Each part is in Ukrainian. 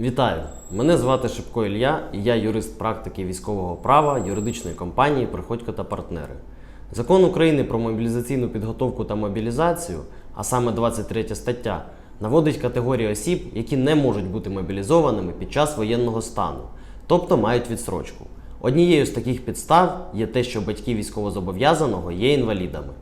Вітаю! Мене звати Шипко Ілля, і я юрист практики військового права юридичної компанії Приходько та партнери. Закон України про мобілізаційну підготовку та мобілізацію, а саме 23 стаття, наводить категорії осіб, які не можуть бути мобілізованими під час воєнного стану, тобто мають відсрочку. Однією з таких підстав є те, що батьки військовозобов'язаного є інвалідами.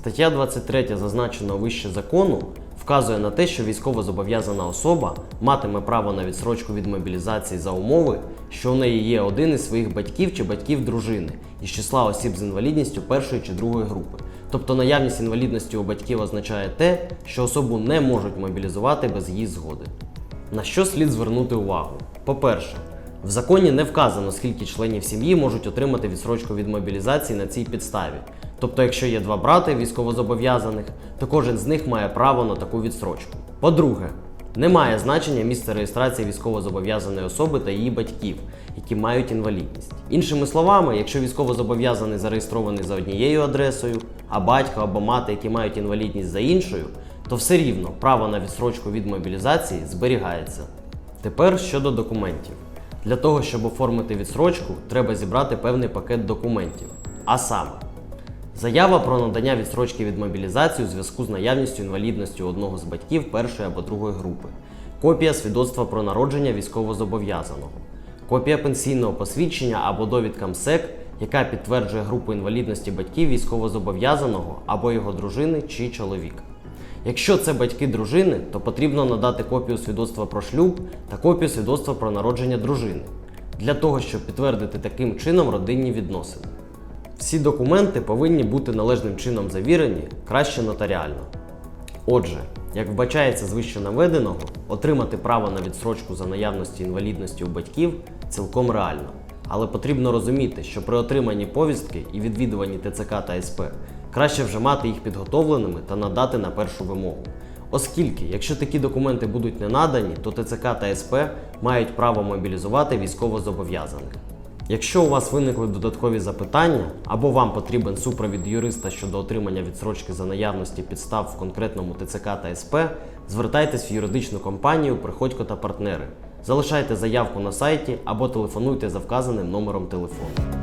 Стаття 23 зазначеного вище закону вказує на те, що військовозобов'язана особа матиме право на відсрочку від мобілізації за умови, що у неї є один із своїх батьків чи батьків дружини із числа осіб з інвалідністю першої чи другої групи. Тобто наявність інвалідності у батьків означає те, що особу не можуть мобілізувати без її згоди. На що слід звернути увагу? По-перше, в законі не вказано, скільки членів сім'ї можуть отримати відсрочку від мобілізації на цій підставі. Тобто, якщо є два брати військовозобов'язаних, то кожен з них має право на таку відсрочку. По-друге, немає значення місця реєстрації військовозобов'язаної особи та її батьків, які мають інвалідність. Іншими словами, якщо військовозобов'язаний зареєстрований за однією адресою, а батько або мати, які мають інвалідність за іншою, то все рівно право на відсрочку від мобілізації зберігається. Тепер щодо документів. Для того, щоб оформити відсрочку, треба зібрати певний пакет документів. А саме, заява про надання відсрочки від мобілізації у зв'язку з наявністю інвалідності одного з батьків першої або другої групи, копія свідоцтва про народження військовозобов'язаного, копія пенсійного посвідчення або довідка МСЕК, яка підтверджує групу інвалідності батьків військовозобов'язаного або його дружини чи чоловіка. Якщо це батьки дружини, то потрібно надати копію свідоцтва про шлюб та копію свідоцтва про народження дружини для того, щоб підтвердити таким чином родинні відносини. Всі документи повинні бути належним чином завірені, краще нотаріально. Отже, як вбачається з вище наведеного, отримати право на відсрочку за наявності інвалідності у батьків цілком реально. Але потрібно розуміти, що при отриманні повістки і відвідуванні ТЦК та СП краще вже мати їх підготовленими та надати на першу вимогу. Оскільки, якщо такі документи будуть не надані, то ТЦК та СП мають право мобілізувати військовозобов'язаних. Якщо у вас виникли додаткові запитання або вам потрібен супровід юриста щодо отримання відсрочки за наявності підстав в конкретному ТЦК та СП, звертайтесь в юридичну компанію Приходько та партнери. Залишайте заявку на сайті або телефонуйте за вказаним номером телефону.